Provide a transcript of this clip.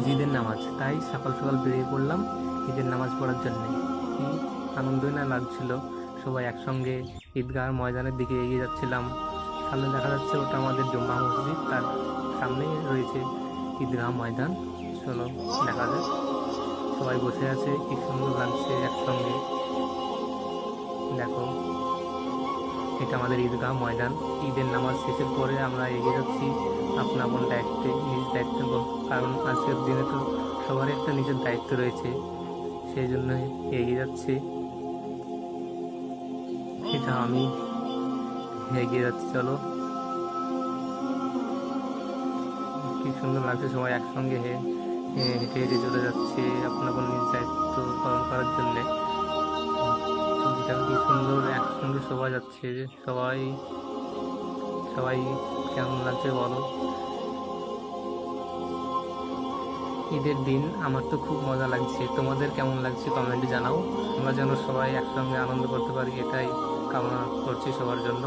আজ ঈদের নামাজ। তাই সকাল সকাল বেরিয়ে পড়লাম, ঈদের নামাজ পড়ার জন্য। কি আনন্দই না লাগছিল, সবাই একসঙ্গে ঈদগাহ ময়দানের দিকে এগিয়ে যাচ্ছিলাম। সামনে দেখা যাচ্ছে ওটা আমাদের জম্মা মসজিদ, তার সামনেই রয়েছে ঈদগাহ ময়দান। চলো, দেখা যাক। সবাই বসে আছে, কি সুন্দর লাগছে একসঙ্গে। দেখো, এটা আমাদের ঈদগাহ ময়দান। ঈদের নামাজ শেষের পরে আমরা এগিয়ে যাচ্ছি। আপন দায়িত্বে, নিজ দায়িত্ব কারণ আজকের দিনে তো সবারই একটা নিজের দায়িত্ব রয়েছে, সেই জন্য এগিয়ে যাচ্ছি। এটা আমি এগিয়ে যাচ্ছি, চলো। কি সুন্দর লাগছে সবাই একসঙ্গে হেঁটে হেঁটে চলে যাচ্ছে আপন আপন নিজ দায়িত্ব পালন করার জন্যে। কি সুন্দর একসঙ্গে সবাই যাচ্ছে, সবাই সবাই কেমন লাগছে বলো? ঈদের দিন আমার তো খুব মজা লাগছে। তোমাদের কেমন লাগছে কমেন্টে জানাও। আমরা যেন সবাই একসঙ্গে আনন্দ করতে পারি, এটাই কামনা করছি সবার জন্য।